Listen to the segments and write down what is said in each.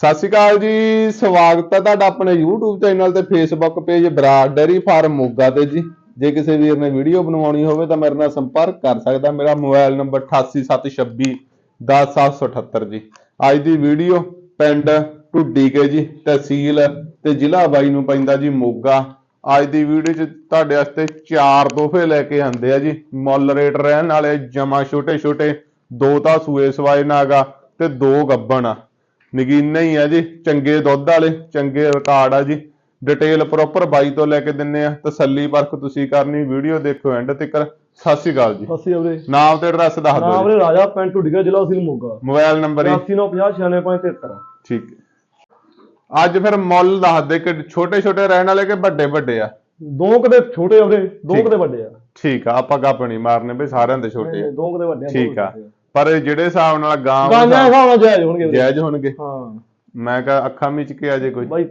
ਸਤਿ ਸ਼੍ਰੀ ਅਕਾਲ ਜੀ, ਸਵਾਗਤ ਹੈ ਤੁਹਾਡਾ ਆਪਣੇ YouTube ਚੈਨਲ ਤੇ Facebook page Brar dairy farm Moga ਤੇ ਜੀ। ਜੇ ਕਿਸੇ ਵੀਰ ਨੇ ਵੀਡੀਓ ਬਣਵਾਉਣੀ ਹੋਵੇ ਤਾਂ ਮੇਰੇ ਨਾਲ ਸੰਪਰਕ ਕਰ ਸਕਦਾ ਮੇਰਾ ਮੋਬਾਈਲ ਨੰਬਰ 8876 10778 ਜੀ। ਅੱਜ ਦੀ ਵੀਡੀਓ ਪਿੰਡ ਢੁੱਡੀ ਕੇ ਜੀ, ਤਹਿਸੀਲ ਤੇ ਜ਼ਿਲ੍ਹਾ ਬਾਈ ਨੂੰ ਪੈਂਦਾ ਜੀ ਮੋਗਾ। ਅੱਜ ਦੀ ਵੀਡੀਓ 'ਚ ਤੁਹਾਡੇ ਵਾਸਤੇ ਚਾਰ ਤੋਹਫੇ ਲੈ ਕੇ ਆਂਦੇ ਆ ਜੀ। ਮੁੱਲ ਰੇਟ ਰਹਿਣ ਵਾਲੇ ਜਮਾ ਛੋਟੇ ਛੋਟੇ ਦੋ ਤਾਂ ਸੂਏ ਸਵਾਏ ਨਾਗਾ ਤੇ ਦੋ ਗੱਬਣ। ਆ ਨਗੀਨਾ ਹੀ ਆ ਜੀ ਚੰਗੇ ਦੁੱਧ ਵਾਲੇ ਚੰਗੇ ਰਿਕਾਰਡ ਆ ਜੀ। ਡਿਟੇਲ ਪ੍ਰੋਪਰ ਬਾਈ ਤੋਂ ਲੈ ਕੇ ਦਿੰਨੇ ਆ। ਤਸੱਲੀ ਪਰਖ ਤੁਸੀਂ ਕਰਨੀ ਵੀਡੀਓ ਦੇਖੋ ਐਂਡ ਤੱਕ। ਸਤਿ ਸ਼੍ਰੀ ਅਕਾਲ ਜੀ। ਨਾਮ ਤੇ ਐਡਰੈਸ ਦੱਸ ਨਾਮ ਦਿਓ ਜੀ। ਵੀਰੇ ਰਾਜਾ ਪਿੰਡ ਢੁੱਡੀਆ ਜ਼ਿਲ੍ਹਾ ਸਿੰਘ ਮੋਗਾ। ਮੋਬਾਈਲ ਨੰਬਰ ਹੀ 8950966573 ਠੀਕ। ਅੱਜ ਫਿਰ ਮੁੱਲ ਦੱਸ ਦੇ ਕਿ ਛੋਟੇ ਛੋਟੇ ਰਹਿਣ ਵਾਲੇ ਕਿ ਵੱਡੇ ਵੱਡੇ ਆ? ਦੋ ਕਦੇ ਛੋਟੇ ਆ ਵੀਰੇ ਦੋ। ਕਦੇ ਵੱਡੇ ਆ। ਠੀਕ ਆ ਆਪਾਂ ਗੱਪ ਨਹੀਂ ਮਾਰਨੇ ਬਈ ਸਾਰਿਆਂ ਦੇ ਛੋਟੇ ਆ। ਨਹੀਂ, ਦੋ ਕਦੇ ਵੱਡੇ ਆ ਦੋ ਠੀਕ ਆ। ਪਰ ਜਿਹੜੇ ਹਿਸਾਬ ਨਾਲ ਗਾਂ ਗਾਂਜਾਂ ਹਿਸਾਬ ਨਾਲ ਜਾਇਜ਼ ਹੋਣਗੇ ਵੀਰੇ ਜਾਇਜ਼ ਹੋਣਗੇ। ਹਾਂ। ਮੈਂ ਕਹਾ ਅੱਖਾਂ ਵਿੱਚ ਕੇ ਆ ਜੇ ਕੋਈ। ਬਾਈ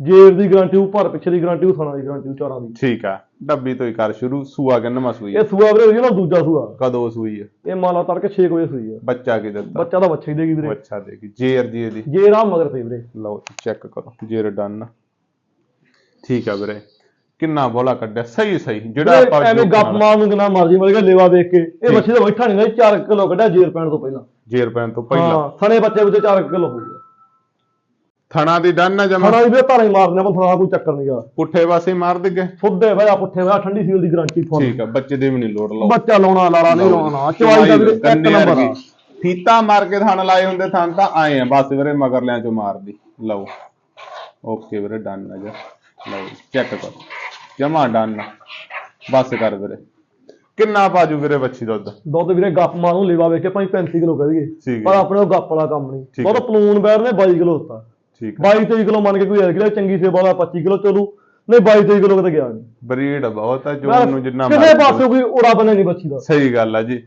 ਜੇਰ ਦੀ ਗਾਰੰਟੀ ਉੱਪਰ ਪਿੱਛੇ ਦੀ ਗਾਰੰਟੀ ਥਾਣਾ ਦੀ ਗਾਰੰਟੀ ਚਾਰਾਂ ਦੀ। ਠੀਕ ਆ ਡੱਬੀ ਤੋਂ ਹੀ ਕਰ ਸ਼ੁਰੂ ਸੂਆ ਕਿੰਨਵਾਂ ਸੂਈ ਆ? ਇਹ ਸੂਆ ਵੀਰੇ ਜਿਹੜਾ ਦੂਜਾ ਸੂਆ। ਕਦੋਂ ਸੂਈ ਹੈ ਇਹ ਮਾਲਾ ਤੜਕੇ 6 ਵਜੇ ਸੂਈ ਆ। ਬੱਚਾ ਕੀ ਦਿੱਤਾ? ਬੱਚਾ ਤਾਂ ਬੱਚਾ ਹੀ ਦੇਗੀ ਵੀਰੇ। ਅੱਛਾ ਦੇਖੀ ਜੇਰ ਦੀ ਇਹਦੀ। ਜੇਰ ਆ ਮਗਰ ਤੇ ਵੀਰੇ। ਲਓ ਚੈੱਕ ਕਰੋ ਜੇਰ ਡਨ। ਠੀਕ ਆ ਵੀਰੇ। ਕਿੰਨਾ ਬੋਲਾ ਕੱਢਿਆ? ਸਹੀ ਸਹੀ ਜਿਹੜਾ ਆਪਾਂ ਐਵੇਂ ਗੱਪ ਖਾਣਾ- ਮਾਰ ਨੂੰ ਕਿੰਨਾ ਮਰਜ਼ੀ ਮਰੇਗਾ ਲੇਵਾ ਵੇਖ ਕੇ। ਇਹ। ਬੱਚੇ ਦਾ ਬੈਠਾ ਨਹੀਂ 4 ਕਿਲੋ ਕੱਢਿਆ ਜੇਰ ਪੈਣ ਤੋਂ ਪਹਿਲਾਂ। ਜੇਰ ਪੈਣ ਤੋਂ ਪਹਿਲਾਂ। ਹਾਂ ਥਣੇ ਬੱਚੇ ਵਿੱਚ 4 ਕਿਲੋ ਹੋਊਗਾ ਥਣਾ ਦੀ ਡਨ ਨਾ ਜਮਾ। ਥਣਾ ਵੀ ਧਾਰਾ ਹੀ ਮਾਰਨੇ ਆਪਾਂ ਥਣਾ ਕੋਈ ਚੱਕਰ ਨਹੀਂਗਾ ਪੁੱਠੇ ਪਾਸੇ ਮਾਰ ਦੇਗੇ? ਫੁੱਦੇ ਵਜਾ ਪੁੱਠੇ ਵਜਾ ਠੰਡੀ ਸੀਲ ਦੀ ਗਾਰੰਟੀ ਤੁਹਾਨੂੰ ਠੀਕ ਆ ਬੱਚੇ ਦੇ ਵੀ ਨਹੀਂ ਲੋੜ ਲਓ। ਬੱਚਾ ਲਾਉਣਾ ਲਾਲਾ ਨਹੀਂ ਲਾਉਣਾ ਚਵਾਈ ਦਾ ਵੀਰੇ ਇੱਕ ਨੰਬਰ ਆ। ਫੀਤਾ ਮਾਰ ਕੇ ਥਣ ਲਾਏ ਹੁੰਦੇ ਥਣ ਤਾਂ ਆਏ ਆ ਬਸ ਵੀਰੇ ਮਗਰ ਲਿਆਂ ਚੋਂ ਮਾਰਦੀ। ਲਓ। ਓਕੇ ਵੀਰੇ ਡਨ ਆ ਜਾ। ਲਓ ਚੈੱਕ ਕਰੋ। ਜਮਾ ਡਨ ਬਸ ਕਰ ਵੀਰੇ। ਕਿੰਨਾ ਪਾਜੂ ਵੀਰੇ ਬੱਚੀ ਦੁੱਧ? ਦੁੱਧ ਵੀਰੇ ਗੱਪ ਮਾਰ ਨੂੰ ਲੇਵਾ ਵੇਖ ਕੇ ਭਾਈ 35 ਕਿਲੋ ਕਹਿ ਦਈਏ। ਪਰ ਆਪਣੇ ਉਹ ਗੱਪ ਵਾਲਾ ਕੰਮ ਨਹੀਂ। ਹੈ। ਪਲੂਨ ਬੈਰ ਨੇ 22 ਕਿਲੋ ਦਿੱਤਾ। ਠੀਕ ਆ 22 23 ਕਿਲੋ ਮੰਨ ਕੇ ਕੋਈ ਐਰ ਚੰਗੀ ਸੇਵਾ ਵਾਲਾ 25 ਕਿਲੋ ਚਲੂ। ਨਹੀਂ 22 23 ਕਿਲੋ ਕਿਤੇ ਗਿਆ ਨਹੀਂ। ਬਰੀਡ ਬਹੁਤ ਆ ਜੋ ਉਹਨੂੰ ਜਿੰਨਾ ਕਿਸੇ ਮਰਜ਼ੀ ਪਾਸੇ ਕੋਈ ਉੜਾ ਬਣੇ ਨਹੀਂ ਬੱਚੀ ਦਾ। ਸਹੀ ਗੱਲ ਆ ਜੀ।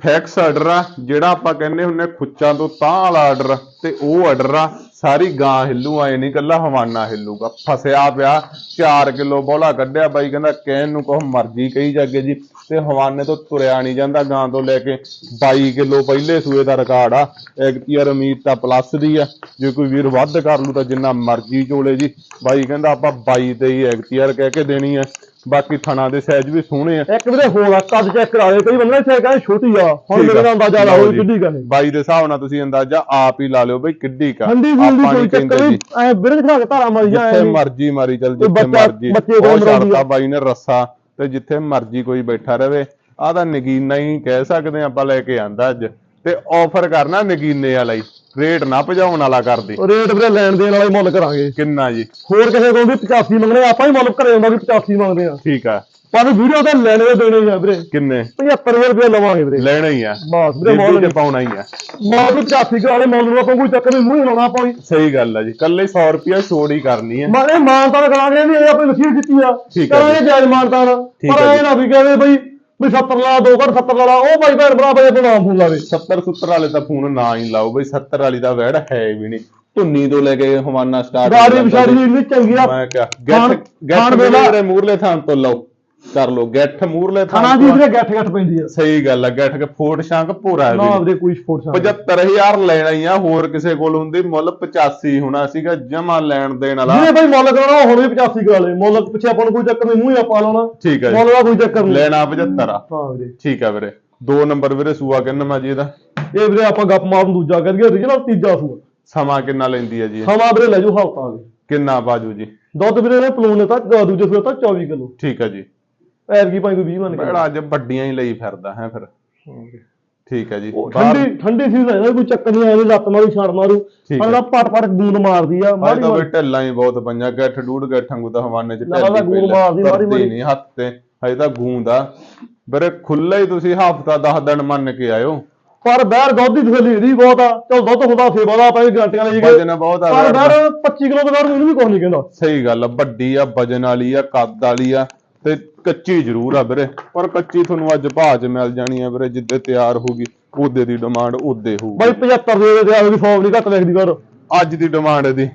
ਫੈਕਸ ਆਰਡਰ ਆ ਜਿਹੜਾ ਆਪਾਂ ਕਹਿੰਦੇ ਹੁੰਨੇ ਖੁੱਚਾਂ ਤੋਂ ਤਾਂ ਵਾਲਾ ਆਰਡਰ ਤੇ ਉਹ ਆਰਡਰ ਆ ਸਾਰੀ ਗਾਂ ਹਿੱਲੂ ਆਏ ਨਹੀਂ ਕੱਲਾ ਹਵਾਨਾ ਹਿੱਲੂਗਾ। ਫਸਿਆ ਪਿਆ 4 ਕਿਲੋ ਬੋਲਾ ਕੱਢਿਆ ਬਾਈ, ਕਹਿੰਦਾ ਕਹਿਣ ਨੂੰ ਕੋ ਮਰਜ਼ੀ ਕਹੀ ਜਾਗੇ ਜੀ। ਤੇ ਹਵਾਨੇ ਤੋਂ ਤੁਰਿਆ ਨਹੀਂ ਜਾਂਦਾ, ਗਾਂ ਤੋਂ ਲੈ ਕੇ 22 ਕਿਲੋ ਪਹਿਲੇ ਸੂਏ ਦਾ ਰਿਕਾਰਡ ਆ। ਐਕਟੀਅਰ ਉਮੀਦ ਤਾਂ ਪਲੱਸ ਦੀ ਆ। ਜੇ ਕੋਈ ਵੀਰ ਵੱਧ ਕਰ ਲੂ ਤਾਂ ਜਿੰਨਾ ਮਰਜ਼ੀ ਚੋਲੇ ਜੀ। ਬਾਈ ਕਹਿੰਦਾ ਆਪਾਂ 22 ਤੇ ਹੀ ਐਕਟੀਅਰ ਕਹਿ ਕੇ ਦੇਣੀ ਆ। ਬਾਕੀ ਥਣਾ ਦੇ ਸਾਈਜ਼ ਵੀ ਸੋਹਣੇ ਆ। ਇੱਕ ਵੀਰੇ ਹੋਰ ਆ ਕੱਦ ਚੈੱਕ ਕਰਾ ਦੇ ਕਈ ਬੰਦੇ ਇੱਥੇ ਕਹਿੰਦੇ ਛੋਟੀ ਆ। ਹੁਣ ਮੇਰੇ। ਨਾਲ ਅੰਦਾਜ਼ਾ ਲਓ। ਕਿੱਡੀ ਕਾ ਬਾਈ ਦੇ ਹਿਸਾਬ ਨਾਲ ਤੁਸੀਂ ਅੰਦਾਜ਼ਾ ਆਪ ਹੀ ਲਾ ਲਿਓ ਬਈ ਕਿੱਡੀ ਕਾ ਠੰਡੀ ਸੀਲ ਦੀ ਕੋਈ ਚੱਕਰ ਨਹੀਂ ਐ ਵੀਰੇ ਖਾ ਕੇ ਧਾਰਾ ਮਾਰੀ ਜਾ ਜਿੱਥੇ ਮਰਜ਼ੀ ਮਾਰੀ ਚੱਲ ਜਿੱਥੇ ਮਰਜ਼ੀ। ਬੱਚੇ ਉਹ ਆ। ਬਾਈ ਨੇ ਰੱਸਾ ਤੇ ਜਿੱਥੇ ਮਰਜ਼ੀ ਕੋਈ ਬੈਠਾ ਰਵੇ। ਆਹ ਤਾਂ ਨਗੀਨਾ ਹੀ ਕਹਿ ਸਕਦੇ ਆਪਾਂ ਲੈ ਕੇ ਆਂਦਾ ਅੱਜ। ਤੇ ਆਫਰ ਕਰਨਾ ਨਗੀਨੇ ਵਾਲਾ ਹੀ। ਰੇਟ ਨਾ ਭਜਾਉਣ ਵਾਲਾ ਕਰਦੀ। ਰੇਟ ਵੀਰੇ ਲੈਣ ਦੇਣ ਵਾਲਾ ਹੀ ਮੁੱਲ ਕਰਾਂਗੇ। ਕਿੰਨਾ ਜੀ? ਹੋਰ ਕਿਸੇ ਕੋਲ ਵੀ 85 ਮੰਗਣੇ ਆਪਾਂ ਹੀ ਮੁੱਲ ਘਰੇ ਆਉਂਦਾ ਵੀ 85 ਮੰਗਦੇ ਆ। ਠੀਕ ਆ। ਪਰ ਵੀਡੀਓ ਤਾਂ ਲੈਣੇ ਦੇ ਦੇਣੇ ਆ ਵੀਰੇ। ਕਿੰਨੇ? 75000 ਰੁਪਏ ਲਵਾਂਗੇ ਵੀਰੇ। ਲੈਣਾ ਹੀ ਆ। ਬਸ ਵੀਰੇ ਮੁੱਲ ਚ ਪਾਉਣਾ ਹੀ ਆ। ਮਾਲ ਵੀ 85 ਕਰਾਲੇ ਮੁੱਲ ਨੂੰ ਆਪਾਂ ਕੋਈ ਚੱਕਰ ਨਹੀਂ ਮੂੰਹ ਲਾਉਣਾ ਆਪਾਂ ਵੀ। ਸਹੀ ਗੱਲ ਆ ਜੀ। ਕੱਲੇ 100 ਰੁਪਿਆ ਛੋੜ ਹੀ ਕਰਨੀ ਹੈ ਮਾਰੇ ਮਾਨਤਾ ਕਰਾਂਗੇ ਨਹੀਂ ਇਹ ਆਪਣੀ ਵਸੀਅਤ ਦਿੱਤੀ ਆ। ਆ ਕਰਾਂਗੇ ਜਾਇਜ਼ ਮਾਨਤਾ ਪਰ ਆ ਇਹ। ਨਾ ਵੀ ਕਹੇ ਬਈ ਵੀ 70 ਲਾ ਦੋ ਘੜ 70 ਲਾ ਉਹ ਭਾਈ ਭੈਣ ਭਰਾ ਬਈ ਆਪਣਾ ਫੋਨ ਲਾਵੇ 70 70 ਵਾਲੇ ਤਾਂ ਫੋਨ ਨਾ ਹੀ ਲਾਓ ਬਈ 70 ਵਾਲੀ ਦਾ ਵੈੜ ਹੈ ਵੀ ਨਹੀਂ। ਧੁੰਨੀ ਤੋਂ ਲੈ ਕੇ ਹਵਾਨਾ ਸਟਾਰਟ ਗਾੜੀ ਵਿਚਾਰੀ ਇੰਨੀ ਚੰਗੀ ਆ। ਮੈਂ ਕਿਹਾ ਖਾਣ ਵੇਲਾ- ਮੇਰੇ ਮੂਰਲੇ ਥਾਂ ਤੋਂ ਲਓ। ਕਰ ਲਓ ਗੱਠ ਮੂਰਲੇ ਥਾਂ ਖਾਣਾ ਦੀ ਵੀਰੇ ਗੱਠ ਗੱਠ ਪੈਂਦੀ ਆ। ਸਹੀ ਗੱਲ ਆ ਗੱਠ ਕੇ ਫੋਟ ਸ਼ਾਂਕ ਪੂਰਾ ਹੈ ਨਾ ਵੀ। ਵੀਰੇ ਕੋਈ ਸਪੋਰਟ ਸ਼ਾਟ 75000 ਲੈਣਾ ਹੀ ਆ ਹੋਰ ਕਿਸੇ ਕੋਲ ਹੁੰਦੀ ਮੁੱਲ 85 ਹੋਣਾ ਸੀਗਾ ਜਮਾ ਲੈਣ ਦੇਣ ਵਾਲਾ। ਜਿਹਨੇ ਭਾਈ ਮੁੱਲ ਕਰਾਉਣਾ ਹੁਣ ਵੀ 85 ਕਰਾ ਲੇ ਮੁੱਲ ਪਿੱਛੇ ਆਪਾਂ ਨੂੰ ਕੋਈ ਚੱਕਰ ਨਹੀਂ ਮੂੰਹ ਹੀ ਆਪਾਂ ਲਾਉਣਾ। ਠੀਕ ਹੈ ਮੁੱਲ ਜੀ ਦਾ ਕੋਈ ਚੱਕਰ ਨਹੀਂ। ਲੈਣਾ 75 ਆ। ਹਾਂ ਵੀਰੇ। ਠੀਕ ਆ ਵੀਰੇ। ਦੋ ਨੰਬਰ ਵੀਰੇ ਸੂਆ ਕਿੰਨਾ ਮਾ ਜੀ ਇਹਦਾ? ਇਹ ਵੀਰੇ ਆਪਾਂ ਗੱਪ ਮਾਰਨ ਦੂਜਾ ਕਰੀਏ origignal ਤੀਜਾ ਸੂਆ। ਸਮਾਂ ਕਿੰਨਾ ਲੈਂਦੀ ਹੈ ਜੀ? ਸਮਾਂ ਵੀਰੇ ਲੈ ਜਾਓ ਹਲਕਾ ਵਾਲੇ ਕਿੰਨਾ ਬਾਜੂ ਜੀ? ਦੁੱਧ ਵੀਰੇ ਨੇ ਪਲੂਨ ਤਾਂ ਦੂਜੇ ਸੂਏ ਤਾਂ 24 ਕਿਲੋ। ਠੀਕ ਆ ਜੀ। ਐਰ ਕੀ ਭਾਈ ਕੋਈ 20 ਮੰਨ ਕੇ ਬੜਾ ਅੱਜ ਵੱਡੀਆਂ ਹੀ ਲਈ ਫਿਰਦਾ ਹੈ ਫਿਰ। ਠੀਕ ਹੈ ਜੀ। ਬਾਹਰ ਠੰਡੀ ਠੰਡੀ ਸੀ ਨਾ ਕੋਈ ਚੱਕਰ ਨਹੀਂ ਆਇਆ ਲੱਤ ਮਾਰੂ ਛਾੜ ਮਾਰੂ। ਅਗਲਾ ਪਟ ਪਟ ਗੂੰਦ ਮਾਰਦੀ ਆ ਮਾੜੀ ਤਾਂ ਵੀ ਢਿੱਲਾਂ ਹੀ ਬਹੁਤ ਪਈਆਂ ਗੱਠ ਡੂੜ ਗੱਠਾਂ ਤਾਂ ਹਵਾਨੇ ਚ ਨਾਲ ਤਾਂ ਗੂੰ ਮਾਰਦੀ ਮਾੜੀ ਮਾੜੀ। ਨਹੀਂ ਹੱਥ ਤੇ ਹਜੇ ਤਾਂ ਗੂੰਦ ਆ। ਵੀਰੇ ਖੁੱਲਾ ਹੀ ਤੁਸੀਂ ਹਫਤਾ 10 ਦਿਨ ਮੰਨ ਕੇ ਆਇਓ। ਪਰ ਬਹਿਰ ਦੁੱਧ ਦੀ ਥੈਲੀ ਇਹਦੀ ਬਹੁਤ ਆ। ਚਲ ਦੁੱਧ ਹੁੰਦਾ ਸੇਵਾ ਦਾ ਆਪਾਂ ਗਾਂਟੀਆਂ ਲਈ ਵਜਨ ਬਹੁਤ ਆ ਪਰ ਦਾ। ਬਹਿਰ 25 ਕਿਲੋ ਤੋਂ ਬਾਅਦ ਮੈਨੂੰ ਵੀ ਕੁਝ ਨਹੀਂ ਕਹਿੰਦਾ। ਸਹੀ ਗੱਲ ਆ ਵੱਡੀ ਆ ਵਜਨ ਵਾਲੀ ਆ ਕੱਦ ਵਾਲੀ ਆ। ਤੇ ਕੱਚੀ ਜ਼ਰੂਰ ਆ ਵੀਰੇ। ਪਰ ਕੱਚੀ ਤੁਹਾਨੂੰ ਅੱਜ ਭਾਅ 'ਚ ਮਿਲ ਜਾਣੀ ਆ ਵੀਰੇ ਜਿੱਦੇ ਤਿਆਰ ਹੋਊਗੀ ਉਹਦੇ ਦੀ ਡਿਮਾਂਡ ਉਹਦੇ ਹੋਊਗੀ। ਬਾਈ 75 ਦੇ ਦੇ ਆਵੇ 100 ਨਹੀਂ ਘੱਟ ਲਿਖਦੀ ਕਰ ਅੱਜ ਦੀ ਡਿਮਾਂਡ ਇਹਦੀ।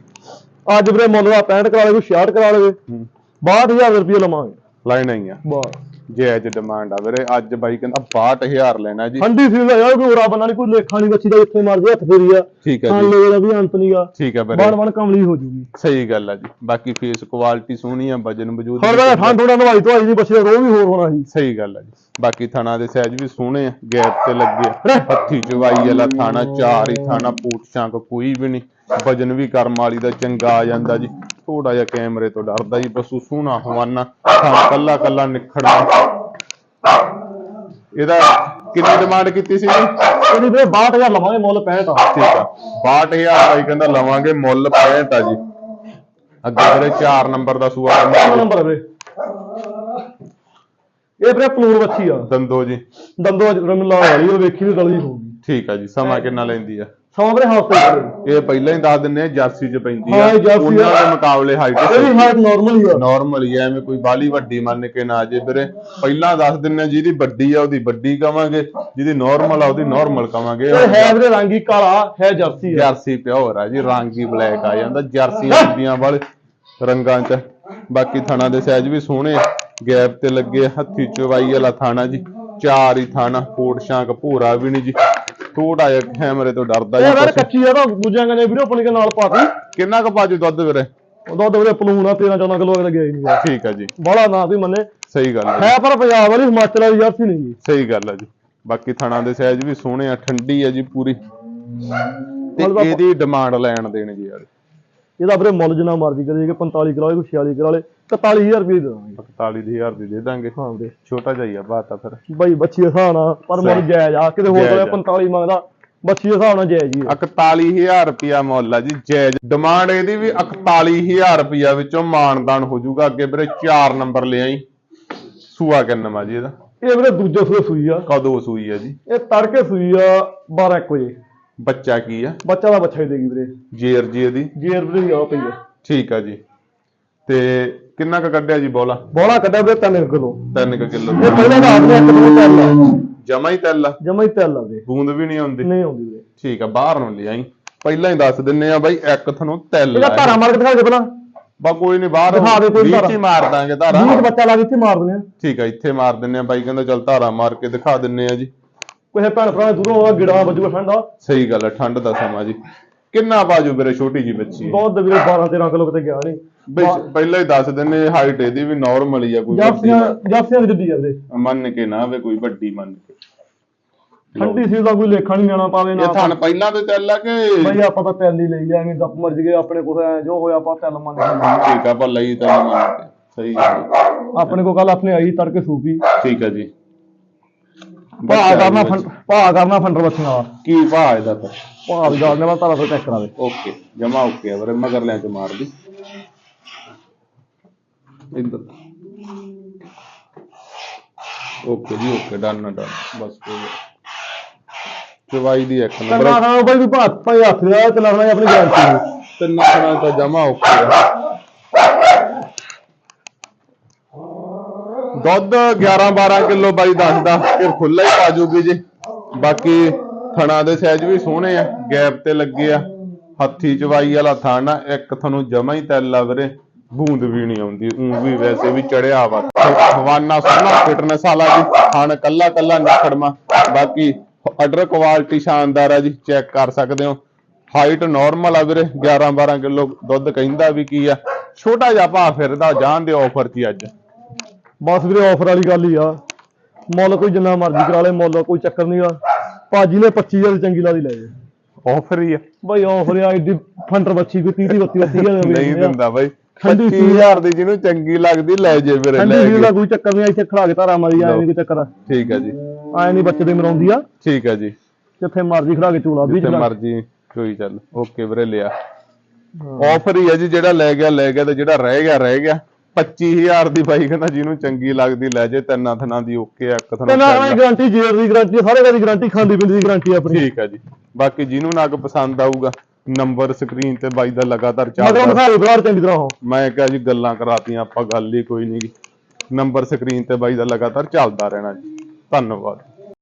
ਅੱਜ ਵੀਰੇ ਮੁੱਲ ਦਾ 65 ਕਰਾ ਲੇ ਕੋਈ 66 ਕਰਾ ਲਵੇ। ਹੂੰ, 62000 ਰੁਪਏ ਲਵਾਂਗੇ। ਲਾਈਨ ਆਈ ਆ। ਬਸ ਜਾਇਜ਼ ਡਿਮਾਂਡ ਆ ਵੀਰੇ। ਅੱਜ ਬਾਈ ਕਹਿੰਦਾ 62000 ਲੈਣਾ ਜੀ। ਠੰਡੀ ਸੀ ਯਾਰ ਕੋਈ ਹੋਰਾ ਬੰਦਾ ਨਹੀਂ ਕੋਈ ਲੇਖਾ ਨਹੀਂ ਬੱਚੀ ਦਾ ਇੱਥੇ ਮਰਜ਼ੀ ਹੱਥ ਫੇਰੀ ਆ। ਠੀਕ ਹੈ ਖਾਣ ਜੀ। ਦਾ ਵੀ ਅੰਤ ਨਹੀਂਗਾ ਠੀਕ ਹੈ ਵੀਰੇ। ਬਣ ਬਣ ਕਮਲੀ ਹੋ ਜੂਗੀ। ਸਹੀ ਗੱਲ ਆ ਜੀ। ਬਾਕੀ ਫੇਸ ਕੁਆਲਿਟੀ ਸੋਹਣੀ ਆ ਵਜਨ ਵਜੂਦ ਵੀ ਦਾ। ਠੰਡ ਥੋੜਾ ਨਵਾਈ ਧਵਾਈ ਦੀ ਬੱਚੀ ਦਾ ਰੋਹ ਵੀ ਹੋਰ ਹੋਣਾ ਸੀ। ਸਹੀ ਗੱਲ ਆ ਜੀ। ਬਾਕੀ ਥਣਾ ਦੇ ਸਾਈਜ਼ ਵੀ ਸੋਹਣੇ ਆ ਗੈਪ ਤੇ ਲੱਗੇ ਆ। ਹੱਥੀ ਚਵਾਈ ਵਾਲਾ ਥਾਣਾ ਚਾਰ ਹੀ ਥਾਣਾ ਪੂਟ ਸ਼ਾਂਕ ਕੋਈ ਵੀ ਨਹੀਂ ਵਜਨ ਵੀ ਕਰਮ ਵਾਲੀ ਦਾ ਚੰਗਾ ਆ ਜਾਂਦਾ ਜੀ। ਥੋੜਾ ਜਿਹਾ ਕੈਮਰੇ ਤੋਂ ਡਰਦਾ ਜੀ ਪਸ਼ੂ ਸੋਹਣਾ ਹਵਾਨਾ। ਕੱਲਾ ਕੱਲਾ ਨਿਖੜਦਾ। ਇਹਦਾ ਕਿੰਨੀ ਡਿਮਾਂਡ ਕੀਤੀ ਸੀ ਜੀ ਇਹਦੀ ਵੀਰੇ 62000 ਲਵਾਂਗੇ ਮੁੱਲ 65 ਆ। ਠੀਕ ਆ। 62000 ਬਾਈ ਕਹਿੰਦਾ ਲਵਾਂਗੇ ਮੁੱਲ 65 ਆ ਜੀ। ਅੱਗੇ ਜਿਹੜੇ 4 ਨੰਬਰ ਦਾ ਸੂਆ ਨੰਬਰ ਵੀਰੇ। ਇਹ ਵੀਰੇ ਪਲੂਰ ਬੱਚੀ ਆ। ਦੰਦੋ ਜੀ। ਦੰਦੋ ਰਮਲਾ ਵਾਲੀ ਉਹ ਵੇਖੀ ਵੀ ਗਲੀ ਹੋਊਗੀ। ਠੀਕ ਆ ਜੀ ਸਮਾਂ ਕਿੰਨਾ ਲੈਂਦੀ ਆ? ਹਫ਼ਤੇ ਦੀ ਇਹ ਪਹਿਲਾਂ ਹੀ ਦੱਸ ਦਿੰਨੇ ਆ ਜਰਸੀ ਚ ਪੈਂਦੀ ਆ। ਹਾਂ, ਇਹ ਜਰਸੀ ਉਹਨਾਂ। ਦੇ ਮੁਕਾਬਲੇ ਹਾਈਟ ਇਹਦੀ ਹਾਈਟ ਨਾਰਮਲ ਹੀ ਆ। ਨਾਰਮਲ ਹੀ ਆ ਐਵੇਂ ਕੋਈ ਬਾਲੀ ਵੱਡੀ ਮੰਨ ਕੇ ਨਾ ਜੇ ਵੀਰੇ। ਪਹਿਲਾਂ ਦੱਸ ਦਿੰਨੇ ਆ ਜਿਹਦੀ ਵੱਡੀ ਆ ਉਹਦੀ ਵੱਡੀ ਕਵਾਂਗੇ। ਜਿਹਦੀ ਨਾਰਮਲ ਆ ਉਹਦੀ ਨਾਰਮਲ ਕਵਾਂਗੇ। ਇਹ ਹੈ ਵੀਰੇ ਰੰਗੀ ਕਾਲਾ ਹੈ ਜਰਸੀ ਆ। ਜਰਸੀ ਪਿਓਰ ਆ ਜੀ ਰੰਗੀ ਬਲੈਕ ਆ ਜਾਂਦਾ। ਜਰਸੀ ਹੁੰਦੀਆਂ ਵਾਲੇ ਰੰਗਾਂ ਚ। ਬਾਕੀ ਥਣਾ ਦੇ ਸਾਈਜ਼ ਵੀ ਸੋਹਣੇ ਆ। ਗੈਪ ਤੇ ਲੱਗੇ ਆ, ਹੱਥੀ ਚਵਾਈ ਵਾਲਾ ਥਾਣਾ ਜੀ। ਚਾਰ ਹੀ ਥਾਣਾ ਕੋਟ ਸ਼ਾਂਕ ਭੂਰਾ ਵੀ ਨਹੀਂ ਜੀ। ਥੋੜਾ ਜਿਹਾ ਕੈਮਰੇ ਤੋਂ ਡਰਦਾ ਇਹ ਜੀ ਵੀਰੇ ਪਸ਼ੂ। ਕੱਚੀ ਆ ਤਾਂ ਦੂਜਿਆਂ ਕਹਿੰਦੇ ਵੀਡੀਓ ਆਪਣੀ ਕੇ ਨਾਲ ਪਾਤੀ। ਕਿੰਨਾ ਕੁ ਪਾਜੂ ਦੁੱਧ ਵੀਰੇ? ਉਹ ਦੁੱਧ ਵੀਰੇ ਪਲੂਨ ਆ 13 14 ਕਿਲੋ ਲੱਗਿਆ ਹੀ ਨਹੀਂ ਠੀਕ ਆ ਜੀ। ਬੜਾ ਨਾ ਵੀ ਮੰਨੇ। ਸਹੀ ਗੱਲ ਆ ਜੀ। ਹੈ ਪਰ ਪੰਜਾਬ ਵਾਲੀ ਹਿਮਾਚਲ ਵਾਲੀ ਜਰਸੀ ਨਹੀਂ ਗੀ ਸਹੀ ਗੱਲ ਆ ਜੀ। ਬਾਕੀ ਥਣਾ ਦੇ ਸਾਈਜ਼ ਵੀ ਸੋਹਣੇ ਆ ਠੰਡੀ ਆ ਜੀ ਪੂਰੀ। ਤੇ ਇਹਦੀ ਡਿਮਾਂਡ ਲੈਣ ਦੇਣ ਜੀ ਯਾਰ। ਇਹਦਾ ਵੀਰੇ ਮੁੱਲ ਜਿੰਨਾ ਮਰਜ਼ੀ ਕਰੀਏ ਕਿ 45 ਕਿਲੋ ਕੋਈ 46 ਕਿਲੋ ਵਾਲੇ 41000 ਰੁਪਏ ਦੇ ਦਾਂਗੇ। 41000 ਦੀ ਦੇ ਦਾਂਗੇ। ਹਾਂ ਵੀਰੇ। ਛੋਟਾ ਜਿਹਾ ਬਾਤ ਆ ਫਿਰ। ਬਾਈ ਬੱਚੀ ਦੇ ਹਿਸਾਬ ਨਾਲ ਪਰ ਮੁੱਲ। ਜਾਇਜ਼ ਆ। ਕਿਤੇ ਹੋਰ ਆ। 45 ਮੰਗਦਾ ਬੱਚੀ ਦੇ ਹਿਸਾਬ ਨਾਲ ਜਾਇਜ਼ ਹੀ ਆ। 41000 ਰੁਪਿਆ ਮੁੱਲ ਆ ਜੀ ਜਾਇਜ਼। ਡਿਮਾਂਡ ਇਹਦੀ ਵੀ 41000 ਰੁਪਿਆ ਵਿੱਚੋਂ ਮਾਨਦਾਨ ਹੋ ਜਾਊਗਾ। ਅੱਗੇ ਵੀਰੇ 4 ਨੰਬਰ ਲੈ ਆਈ। ਸੂਆ ਕਿੰਨਾ ਜੀ ਇਹਦਾ? ਇਹ ਵੀਰੇ ਦੂਜੇ ਸੂਏ ਸੂਈ ਆ। ਕਦੋਂ ਸੂਈ ਆ ਜੀ? ਇਹ ਤੜਕੇ ਸੂਈ ਆ 12 1 ਵਜੇ। ਬੱਚਾ ਕੀ ਆ? ਬੱਚਾ ਦਾ ਬੱਚਾ ਹੀ ਦੇਗੀ ਵੀਰੇ। ਜੇਰ ਜੀ ਇਹਦੀ? ਜੇਰ ਵੀਰੇ ਆ ਪਈ ਆ। ਠੀਕ ਆ ਜੀ। ਤੇ ਕਿੰਨਾ ਕੁ ਕੱਢਿਆ ਜੀ ਬੋਲਾ? ਬੋਲਾ ਕੱਢਿਆ ਵੀਰੇ 3 ਕਿਲੋ। 3 ਕਿਲੋ। ਇਹ ਪਹਿਲਾਂ ਦਾ ਆਪਣੇ ਇੱਕ ਦੋ ਤੈਲ ਆ। ਜਮਾ ਹੀ ਤੈਲ ਆ? ਜਮਾ ਹੀ ਤੈਲ ਆ ਵੀਰੇ। ਬੂੰਦ ਵੀ ਨਹੀਂ ਆਉਂਦੀ? ਨਹੀਂ ਆਉਂਦੀ ਵੀਰੇ। ਠੀਕ ਆ ਬਾਹਰ ਨੂੰ ਲਿਆਈ। ਪਹਿਲਾਂ ਹੀ ਦੱਸ ਦਿੰਨੇ ਆ ਬਾਈ ਇੱਕ ਤੁਹਾਨੂੰ ਤੈਲ ਇਹਦਾ ਧਾਰਾ ਮਾਰ ਕੇ ਦਿਖਾ ਦੇ ਪਹਿਲਾਂ। ਬਾ ਕੋਈ ਨਹੀਂ ਬਾਹਰ ਦਿਖਾ ਦੇ ਕੋਈ ਧਾਰਾ। ਮਾਰ ਦਾਂਗੇ ਧਾਰਾ। 20 ਬੱਚਾ ਲਾ ਕੇ ਇੱਥੇ ਮਾਰ ਦਿੰਦੇ ਆ। ਠੀਕ ਆ ਇੱਥੇ ਮਾਰ ਦਿੰਨੇ ਆ। ਬਾਈ ਕਹਿੰਦਾ ਚੱਲ ਧਾਰਾ ਮਾਰ ਕੇ ਦਿਖਾ ਦਿੰਨੇ ਆ ਜੀ। ਕੋਈ ਭੈਣ ਭਰਾ ਦੂਰੋਂ ਆ ਗਿੜਾ ਵੱਜੂਗਾ ਠੰਡਾ। ਸਹੀ ਗੱਲ ਹੈ ਠੰਡ ਦਾ ਸਮਾਂ ਜੀ। ਕਿੰਨਾ ਬਾਜੂ ਵੀਰੇ ਛੋਟੀ ਜੀ ਬੱਚੀ ਹੈ। ਬਹੁਤ ਵੀਰੇ 12 13 ਕਿਲੋ ਕਿਤੇ ਗਿਆ ਨਹੀਂ ਬਈ ਪਹਿਲਾਂ ਹੀ ਦੱਸ ਦਿੰਨੇ ਹਾਈਟ ਇਹਦੀ ਵੀ ਨਾਰਮਲ ਹੀ ਆ ਕੋਈ ਵੱਡੀ ਜਾਫੀਆਂ ਜਾਫੀਆਂ ਦੀ ਦਿੱਤੀ ਜਾਂਦੇ ਮੰਨ ਕੇ ਨਾ ਵੇ ਕੋਈ ਵੱਡੀ ਮੰਨ ਕੇ। ਠੰਡੀ ਸੀ ਦਾ ਕੋਈ ਲੇਖਾ ਨਹੀਂ ਜਾਣਾ ਪਾਵੇ ਨਾ ਇਹ ਥਣ ਪਹਿਲਾਂ ਤੋਂ ਚੱਲ ਆ ਕਿ ਬਈ ਆਪਾਂ ਤਾਂ ਤੈਲ ਹੀ ਲਈ ਜਾਵਾਂਗੇ ਗੱਪ ਮਰਜ ਗਏ ਆਪਣੇ ਕੋਲ ਐਂ ਜੋ ਹੋਇਆ ਆਪਾਂ ਤੈਲ ਮੰਨ ਕੇ। ਲਈ। ਠੀਕ ਆ ਪਰ ਲਈ ਤਾਂ ਨਹੀਂ ਮੰਨ ਕੇ। ਸਹੀ ਹੈ। ਆਪਣੇ ਕੋਲ ਕੱਲ ਆਪਣੇ ਆਈ ਤੜਕੇ ਸੂਪੀ ਠੀਕ ਆ ਜੀ। ਭਾਅ ਕਰਨਾ ਫੰ- ਭਾਅ ਕਰਨਾ ਫੰਡਰ ਬੱਚੀਆਂ ਵਾਲਾ ਕੀ ਭਾਅ ਇਹਦਾ ਤਾਂ? ਭਾਅ ਵੀ ਦੱਸਦੇ ਮੈਂ ਤਾਰਾ ਤੋਂ ਚੈੱਕ ਕਰਾਵੇ ਓਕੇ ਜਮਾ ਓਕੇ ਆ ਵੀਰੇ ਮਗਰ ਲਿਆ ਚ ਮਾਰ ਦੀ। ਇੱਧਰ ਓਕੇ ਜੀ ਓਕੇ ਡਨ ਡਨ। ਬਸ ਕੋਈ ਗੱਲ। ਚਵਾਈ ਦੀ ਇੱਕ ਨੰਬਰ ਚੰਗਾ ਖਾਓ ਬਈ ਵੀ ਭਾਅ ਭਾਈ ਹੱਥ ਲਿਆ ਤੇ ਲੱਗਣਾ ਆਪਣੀ ਗਾਰੰਟੀ ਨੂੰ। ਤਿੰਨ ਨੰਬਰਾਂ ਤਾਂ ਜਮਾ ਓਕੇ ਆ। ਦੁੱਧ 11 12 ਕਿਲੋ ਬਾਈ ਦੱਸਦਾ ਫਿਰ ਖੁੱਲਾ ਹੀ ਪਾ ਜੂਗੀ ਜੀ। ਬਾਕੀ ਥਣਾ ਦੇ ਸਾਈਜ਼ ਵੀ ਸੋਹਣੇ ਆ, ਗੈਪ ਤੇ ਲੱਗੇ ਆ। ਹੱਥੀ ਚਵਾਈ ਵਾਲਾ ਥਣ ਆ ਇੱਕ ਤੁਹਾਨੂੰ ਜਮਾ ਹੀ ਤੈਲ ਆ ਵੀਰੇ, ਬੂੰਦ ਵੀ ਨਹੀਂ ਆਉਂਦੀ ਉਂ ਵੀ ਵੈਸੇ ਵੀ ਚੜਿਆ ਵਾ। ਹਵਾਨਾ ਸੋਹਣਾ, ਫਿਟਨੈਸ ਵਾਲਾ ਜੀ, ਥਣ ਕੱਲਾ ਕੱਲਾ ਨਿਖੜਮਾ। ਬਾਕੀ ਆਰਡਰ ਕੁਆਲਿਟੀ ਸ਼ਾਨਦਾਰ ਆ ਜੀ ਚੈੱਕ ਕਰ ਸਕਦੇ ਹੋ। ਹਾਈਟ ਨਾਰਮਲ ਆ ਵੀਰੇ 11 12 ਕਿਲੋ ਦੁੱਧ ਕਹਿੰਦਾ ਵੀ ਕੀ ਆ। ਛੋਟਾ ਜਿਹਾ ਭਾ ਫਿਰਦਾ, ਜਾਣ ਦੇ ਆਫਰ 'ਚ ਅੱਜ। ਬਸ ਵੀਰੇ ਆਫਰ ਵਾਲੀ ਗੱਲ ਹੀ ਆ। ਮੁੱਲ ਕੋਈ ਜਿੰਨਾ ਮਰਜ਼ੀ ਕਰਾ ਲੇ ਮੁੱਲ ਕੋਈ ਚੱਕਰ ਨਹੀਂ ਆ। ਭਾਜੀ ਨੇ 25000 ਚੰਗੀ ਲਾਦੀ ਲੈ ਜੇ ਆਫਰ ਹੀ ਆ। ਬਈ ਆਫਰ ਆ ਐਡੀ ਫੰਡਰ ਬੱਚੀ ਕੋਈ 30 32 32000 ਨਹੀਂ ਦਿੰਦਾ ਬਾਈ। ਠੰਡੀ ਸੀ। 25000 ਦੀ ਜਿਹਨੂੰ ਚੰਗੀ ਲੱਗਦੀ ਲੈ ਜੇ ਵੀਰੇ ਲੈ ਸੀ ਦਾ ਕੋਈ ਚੱਕਰ ਨਹੀਂ ਇੱਥੇ ਖੜਾ ਕੇ ਧਾਰਾ ਮਾਰੀ ਆ ਨਹੀਂ ਕੋਈ ਚੱਕਰ। ਠੀਕ ਆ ਜੀ। ਆਏ ਨਹੀਂ ਬੱਚੇ ਦੇ ਮਰਾਉਂਦੀ ਆ। ਠੀਕ ਆ ਜੀ। ਜਿੱਥੇ ਮਰਜ਼ੀ ਖੜਾ ਕੇ ਝੂਲਾ ਵੀ ਜਿੱਥੇ ਚਲਾ ਮਰਜ਼ੀ ਕੋਈ ਚੱਲ। ਓਕੇ ਵੀਰੇ ਲਿਆ। ਆਫਰ ਹੀ ਆ ਜੀ ਜਿਹੜਾ ਲੈ ਗਿਆ ਲੈ ਗਿਆ ਤੇ ਜਿਹੜਾ ਰਹਿ ਗਿਆ ਰਹਿ ਗਿਆ। 25000 ਦੀ ਬਾਈ ਕਹਿੰਦਾ ਜਿਹਨੂੰ ਚੰਗੀ ਲੱਗਦੀ ਲੈ ਜੇ ਤਿੰਨਾਂ ਥਨਾਂ ਦੀ ਓਕੇ ਆ ਇੱਕ ਥਣਾ ਨਾ ਗਾਰੰਟੀ ਜੇਰ ਦੀ ਗਾਰੰਟੀ ਸਾਰੇ ਘਰ ਦੀ ਗਾਰੰਟੀ ਖਾਂਦੀ ਪਿੰਦੀ ਦੀ ਗਾਰੰਟੀ ਆਪਣੀ। ਠੀਕ ਆ ਜੀ। ਬਾਕੀ ਜਿਹਨੂੰ ਨਗ ਪਸੰਦ ਆਊਗਾ ਨੰਬਰ ਸਕਰੀਨ ਤੇ ਬਾਈ ਦਾ ਲਗਾਤਾਰ ਚੱਲਦਾ। ਦਿਖਾ ਦੇ ਬਾਹਰ ਚੰਗੀ ਤਰ੍ਹਾਂ ਮੈਂ ਕਿਹਾ ਜੀ ਗੱਲਾਂ ਕਰਾਤੀਆਂ ਆਪਾਂ ਗੱਲ ਹੀ ਕੋਈ ਨਹੀਂ ਨੰਬਰ ਸਕਰੀਨ ਤੇ ਬਾਈ ਦਾ ਲਗਾਤਾਰ ਚੱਲਦਾ ਰਹਿਣਾ ਜੀ। ਧੰਨਵਾਦ।